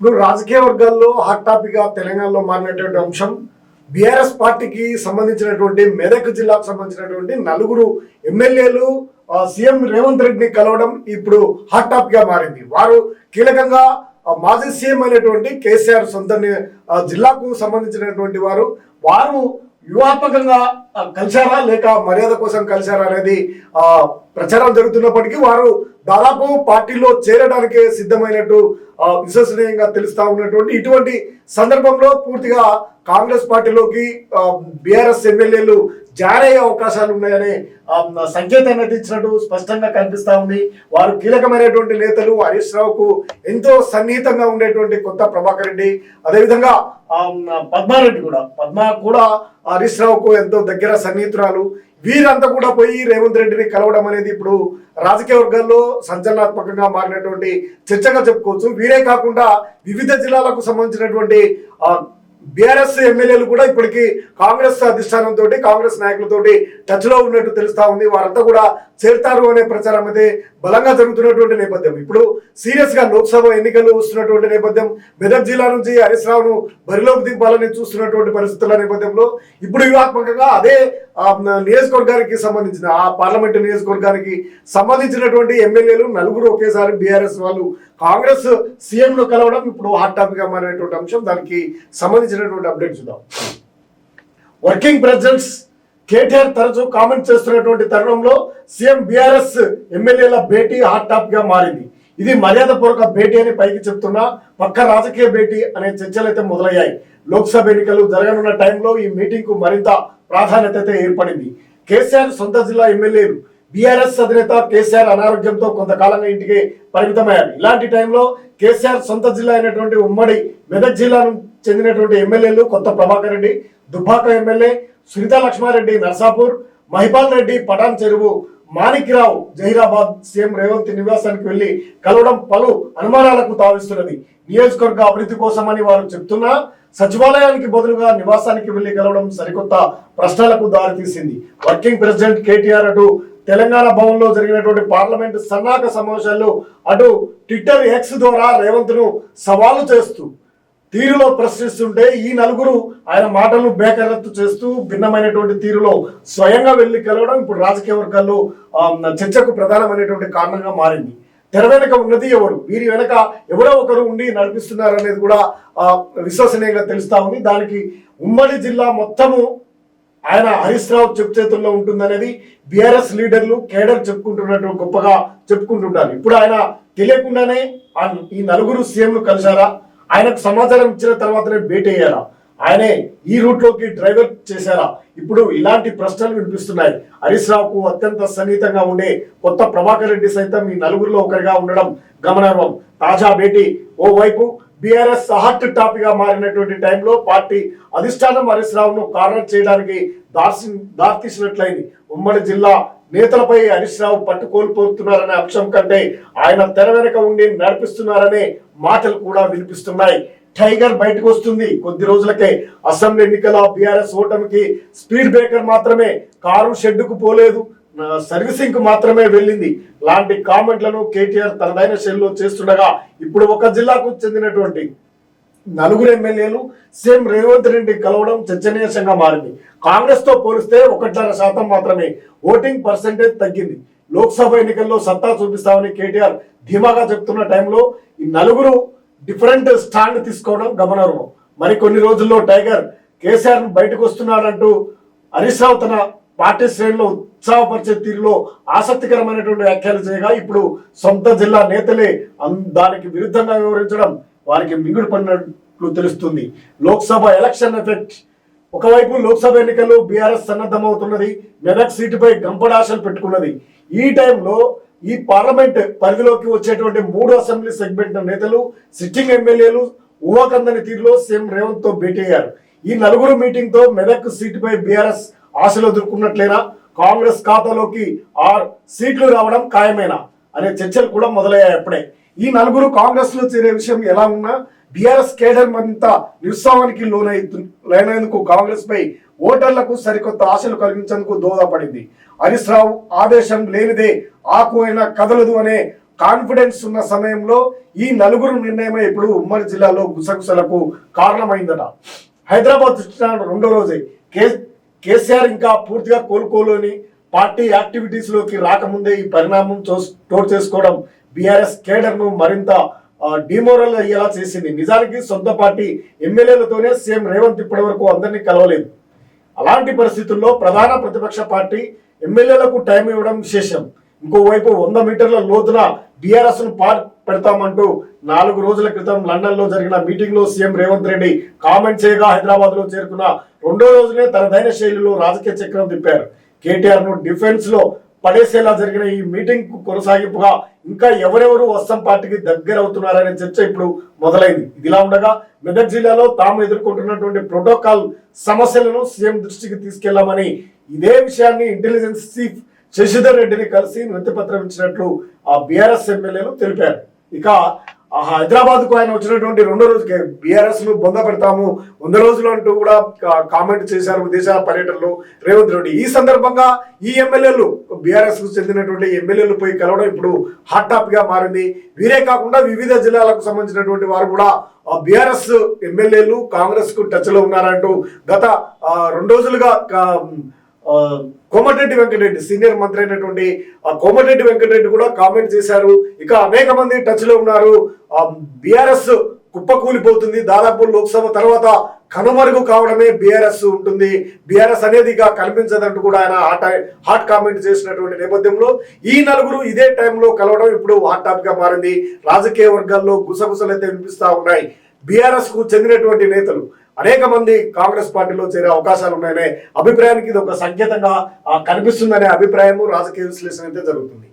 ఇప్పుడు రాజకీయ వర్గాల్లో హాట్ టాపిక్గా తెలంగాణలో మారినటువంటి అంశం. బీఆర్ఎస్ పార్టీకి సంబంధించినటువంటి మెదక్ జిల్లాకు సంబంధించినటువంటి నలుగురు ఎమ్మెల్యేలు సీఎం రేవంత్ రెడ్డిని కలవడం ఇప్పుడు హాట్ టాపిక్గా మారింది. వారు కీలకంగా మాజీ సీఎం అయినటువంటి కేసీఆర్ సొంత జిల్లాకు సంబంధించినటువంటి వారు. వారు వ్యూహాత్మకంగా కలిశారా లేక మర్యాద కోసం కలిశారా అనేది ఆ ప్రచారం జరుగుతున్నప్పటికీ వారు దాదాపు పార్టీలో చేరడానికే సిద్ధమైనట్టు విశ్వసనీయంగా తెలుస్తా ఉన్నటువంటి ఇటువంటి సందర్భంలో పూర్తిగా కాంగ్రెస్ పార్టీలోకి బీఆర్ఎస్ ఎమ్మెల్యేలు జారయ్యే అవకాశాలు ఉన్నాయనే సంకేతాన్ని అందించినట్టు స్పష్టంగా కనిపిస్తూ ఉంది. వారు కీలకమైనటువంటి నేతలు హరీష్ రావుకు ఎంతో సన్నిహితంగా ఉండేటువంటి కొత్త ప్రభాకర్ రెడ్డి అదేవిధంగా పద్మారెడ్డి కూడా. పద్మ కూడా హరీష్ రావుకు ఎంతో దగ్గర సన్నిహితురాలు. వీరంతా కూడా పోయి రేవంత్ రెడ్డిని కలవడం అనేది ఇప్పుడు రాజకీయ వర్గాల్లో సంచలనాత్మకంగా మారినటువంటి చర్చగా చెప్పుకోవచ్చు. వీరే కాకుండా వివిధ జిల్లాలకు సంబంధించినటువంటి బీఆర్ఎస్ ఎమ్మెల్యేలు కూడా ఇప్పటికీ కాంగ్రెస్ అధిష్టానంతో కాంగ్రెస్ నాయకులతోటి టచ్లో ఉన్నట్టు తెలుస్తా ఉంది. వారంతా కూడా చేరుతారు అనే ప్రచారం అయితే బలంగా జరుగుతున్నటువంటి నేపథ్యం. ఇప్పుడు సీరియస్గా లోక్సభ ఎన్నికలు వస్తున్నటువంటి నేపథ్యం మెదక్ జిల్లా నుంచి హరీష్ రావును బరిలోకి దింపాలని చూస్తున్నటువంటి పరిస్థితుల నేపథ్యంలో ఇప్పుడు వ్యూహాత్మకంగా అదే నియోజకవర్గానికి సంబంధించిన ఆ పార్లమెంటు నియోజకవర్గానికి సంబంధించినటువంటి ఎమ్మెల్యేలు నలుగురు ఒకేసారి బీఆర్ఎస్ వాళ్ళు కాంగ్రెస్ సీఎం ను కలవడం ఇప్పుడు హాట్ టాపిక్గా మారినటువంటి అంశం. దానికి సంబంధించినటువంటి అప్డేట్ చూద్దాం. వర్కింగ్ ప్రెసిడెంట్స్ కేటీఆర్ తరచూ కామెంట్ చేస్తున్నటువంటి తరుణంలో సీఎం బీఆర్ఎస్ ఎమ్మెల్యేల భేటీ హాట్ టాపిక్గా మారింది. ఇది మర్యాదపూర్వక భేటీ అని పైకి చెప్తున్నా పక్క రాజకీయ భేటీ అనే చర్చలు అయితే మొదలయ్యాయి. లోక్సభ ఎన్నికలు జరగనున్న టైంలో ఈ మీటింగ్కు మరింత ప్రాధాన్యత అయితే ఏర్పడింది. కేసీఆర్ సొంత జిల్లా ఎమ్మెల్యేలు బీఆర్ఎస్ అధినేత కేసీఆర్ అనారోగ్యంతో కొంతకాలంగా ఇంటికి పరిమితమయ్యారు. ఇలాంటి టైంలో కేసీఆర్ సొంత జిల్లా అయినటువంటి ఉమ్మడి మెదక్ జిల్లాను చెందినటువంటి ఎమ్మెల్యేలు Kotha Prabhakar Reddy Dubbaka MLA Sunitha Laxma Reddy Narsapur Mahipal Reddy Patancheru Manik Rao Zaheerabad CM Revanth నివాసానికి వెళ్ళి కలవడం పలు అనుమానాలకు తావిస్తున్నది. నియోజకవర్గ అభివృద్ధి కోసమని వారు చెప్తున్నా సచివాలయానికి బదులుగా నివాసానికి వెళ్ళి కలవడం సరికొత్త ప్రశ్నలకు దారితీసింది. వర్కింగ్ ప్రెసిడెంట్ కేటీఆర్ అటు తెలంగాణ భవన్లో జరిగినటువంటి పార్లమెంట్ సన్నాహక సమావేశాల్లో అటు ట్విట్టర్ ఎక్స్ ద్వారా రేవంత్ను సవాలు చేస్తూ తీరులో ప్రశ్నిస్తుంటే ఈ నలుగురు ఆయన మాటలను బేకరత్తు చేస్తూ భిన్నమైనటువంటి తీరులో స్వయంగా వెళ్ళి కలవడం ఇప్పుడు రాజకీయ వర్గాల్లో చర్చకు ప్రధానమైనటువంటి కారణంగా మారింది. తెర వెనక ఉన్నది ఎవరు? వీరి వెనక ఎవరో ఒకరు ఉండి నడిపిస్తున్నారు అనేది కూడా విశ్వసనీయంగా తెలుస్తా ఉంది. దానికి ఉమ్మడి జిల్లా మొత్తము ఆయన హరీష్ రావు చెప్పు చేతుల్లో ఉంటుందనేది బీఆర్ఎస్ లీడర్లు కేడర్ చెప్పుకుంటున్నట్టు గొప్పగా చెప్పుకుంటుంటారు. ఇప్పుడు ఆయన తెలియకుండానే ఈ నలుగురు సీఎంలు కలిశారా? ఆయనకు సమాచారం ఇచ్చిన తర్వాతనే భేటీ అయ్యారా? ఆయనే ఈ రూట్లోకి డ్రైవర్ చేశారా? ఇప్పుడు ఇలాంటి ప్రశ్నలు వినిపిస్తున్నాయి. హరీష్ రావుకు అత్యంత సన్నిహితంగా ఉండే కొత్త ప్రభాకర్ రెడ్డి సైతం ఈ నలుగురిలో ఒకరిగా ఉండడం గమనార్హం. తాజా భేటీ ఓవైపు బీఆర్ఎస్ హాట్ టాపిక్గా మారినటువంటి టైంలో పార్టీ అధిష్టానం హరీష్ రావును కార్నర్ చేయడానికి దార్సి దారితీసినట్లయింది. ఉమ్మడి జిల్లా నేతలపై హరీష్ రావు పట్టు కోల్పోతున్నారనే అంశం కంటే ఆయన తెర వెనక ఉండి నడిపిస్తున్నారనే మాటలు కూడా వినిపిస్తున్నాయి. టైగర్ బయటకు వస్తుంది. కొద్ది రోజులకే అసెంబ్లీ ఎన్నికల బీఆర్ఎస్ ఓటమికి స్పీడ్ బ్రేకర్ మాత్రమే కారు షెడ్డుకు పోలేదు. సర్వీసింగ్కు మాత్రమే వెళ్ళింది. లాంటి కామెంట్లను కేటీఆర్ తనదైన శైలిలో చేస్తుండగా ఇప్పుడు ఒక జిల్లాకు చెందినటువంటి నలుగురు ఎమ్మెల్యేలు సీఎం రేవంత్ రెడ్డి కలవడం చర్చనీయాంశంగా మారింది. కాంగ్రెస్తో పోలిస్తే ఒకటిన్నర శాతం మాత్రమే ఓటింగ్ పర్సెంటేజ్ తగ్గింది. లోక్సభ ఎన్నికల్లో సత్తా చూపిస్తామని కేటీఆర్ ధీమాగా చెప్తున్న టైంలో ఈ నలుగురు డిఫరెంట్ స్టాండ్ తీసుకోవడం గమనార్హం. మరి కొన్ని రోజుల్లో టైగర్ కేసీఆర్ బయటకు వస్తున్నాడంటూ హరీష్ రావు తన పార్టీ శ్రేణిలో ఉత్సాహపరిచే తీరులో ఆసక్తికరమైనటువంటి వ్యాఖ్యలు చేయగా ఇప్పుడు సొంత జిల్లా నేతలే దానికి విరుద్ధంగా వివరించడం వారికి మింగుడు పడినట్లు తెలుస్తుంది. Lok Sabha election effect. ఒకవైపు లోక్సభ ఎన్నికలు బీఆర్ఎస్ సన్నద్ధమవుతున్నది మెదక్ సీటుపై గంపడాశలు పెట్టుకున్నది. ఈ టైంలో ఈ పార్లమెంట్ పరిధిలోకి వచ్చేటువంటి మూడు అసెంబ్లీ సెగ్మెంట్ నేతలు సిట్టింగ్ ఎమ్మెల్యేలు ఊహకందని తీరులో సీఎం రేవంత్తో భేటీ అయ్యారు. ఈ నలుగురు మీటింగ్తో మెదక్ సీటుపై బీఆర్ఎస్ ఆశలు ఎదుర్కొన్నట్లేనా? కాంగ్రెస్ ఖాతాలోకి ఆరు సీట్లు రావడం ఖాయమేనా? అనే చర్చలు కూడా మొదలయ్యాయి అప్పుడే. ఈ నలుగురు కాంగ్రెస్లో చేరే విషయం ఎలా ఉన్నా బీఆర్ఎస్ కేడర్ మరింత నిరుత్సాహానికి లోనై లోనైనందుకు కాంగ్రెస్ పై ఓటర్లకు సరికొత్త ఆశలు కలిగించేందుకు దోహదపడింది. హరీష్ రావు ఆదేశం లేనిదే ఆకు అయినా కదలదు అనే కాన్ఫిడెన్స్ ఉన్న సమయంలో ఈ నలుగురు నిర్ణయమే ఇప్పుడు ఉమ్మడి జిల్లాలో గుసగుసలకు కారణమైందట. హైదరాబాద్ వచ్చిన రెండో రోజే కే కేసీఆర్ ఇంకా పూర్తిగా కోలుకోలేని పార్టీ యాక్టివిటీస్లోకి రాకముందే ఈ పరిణామం చో- చోటు చేసుకోవడం బీఆర్ఎస్ కేడర్ను మరింత డిమోరల్ అయ్యేలా చేసింది. నిజానికి సొంత పార్టీ ఎమ్మెల్యేలతోనే సీఎం రేవంత్ ఇప్పటి వరకు అందరినీ కలవలేదు. అలాంటి పరిస్థితుల్లో ప్రధాన ప్రతిపక్ష పార్టీ ఎమ్మెల్యేలకు టైం ఇవ్వడం విశేషం. ఇంకోవైపు వంద మీటర్ల లోతున బీఆర్ఎస్ను పార్ పెడతామంటూ నాలుగు రోజుల క్రితం లండన్లో జరిగిన మీటింగ్లో సీఎం రేవంత్ రెడ్డి కామెంట్ చేయగా హైదరాబాద్లో చేరుకున్న రెండో రోజునే తనదైన శైలిలో రాజకీయ చక్రం తిప్పారు. కేటీఆర్ను డిఫెన్స్లో పడేసేలా జరిగిన ఈ మీటింగ్ కొనసాగింపుగా ఇంకా ఎవరెవరు వస్తం పార్టీకి దగ్గర అవుతున్నారనే చర్చ ఇప్పుడు మొదలైంది. ఇదిలా ఉండగా మెదక్ జిల్లాలో తాము ఎదుర్కొంటున్నటువంటి ప్రోటోకాల్ సమస్యలను సీఎం దృష్టికి తీసుకెళ్ళామని ఇదే విషయాన్ని ఇంటెలిజెన్స్ చీఫ్ శశిధర్ రెడ్డిని కలిసి నృత్యపత్రం ఇచ్చినట్లు ఆ బీఆర్ఎస్ ఎమ్మెల్యేలు తెలిపారు. ఇక హైదరాబాద్కు ఆయన వచ్చినటువంటి రెండో రోజుకి బీఆర్ఎస్ను బొంద పెడతాము. వంద రోజులు అంటూ కూడా కామెంట్ చేశారు దేశ పర్యటనలో రేవంత్ రెడ్డి. ఈ సందర్భంగా ఈ ఎమ్మెల్యేలు బీఆర్ఎస్కు చెందినటువంటి ఎమ్మెల్యేలు పోయి కలవడం ఇప్పుడు హాట్ టాపిక్గా మారింది. వీరే కాకుండా వివిధ జిల్లాలకు సంబంధించినటువంటి వారు కూడా బీఆర్ఎస్ ఎమ్మెల్యేలు కాంగ్రెస్కు టచ్లో ఉన్నారంటూ గత రెండు రోజులుగా కోమటిరెడ్డి వెంకటరెడ్డి సీనియర్ మంత్రి అయినటువంటి ఆ కోమటిరెడ్డి వెంకటరెడ్డి కూడా కామెంట్ చేశారు. ఇక అనేక మంది టచ్లో ఉన్నారు బీఆర్ఎస్ కుప్పకూలిపోతుంది దాదాపు లోక్సభ తర్వాత కనుమరుగు కావడమే బీఆర్ఎస్ ఉంటుంది. బీఆర్ఎస్ అనేది ఇక కనిపించదంటూ కూడా ఆయన హాట్ హాట్ కామెంట్ చేసినటువంటి నేపథ్యంలో ఈ నలుగురు ఇదే టైంలో కలవడం ఇప్పుడు హాట్ టాపిక్గా మారింది. రాజకీయ వర్గాల్లో గుసగుసలు అయితే వినిపిస్తా ఉన్నాయి. బీఆర్ఎస్కు చెందినటువంటి నేతలు అనేక మంది కాంగ్రెస్ పార్టీలో చేరే అవకాశాలు ఉన్నాయనే అభిప్రాయానికి ఇది ఒక సంకేతంగా కనిపిస్తుందనే అభిప్రాయము రాజకీయ విశ్లేషణ అయితే జరుగుతుంది.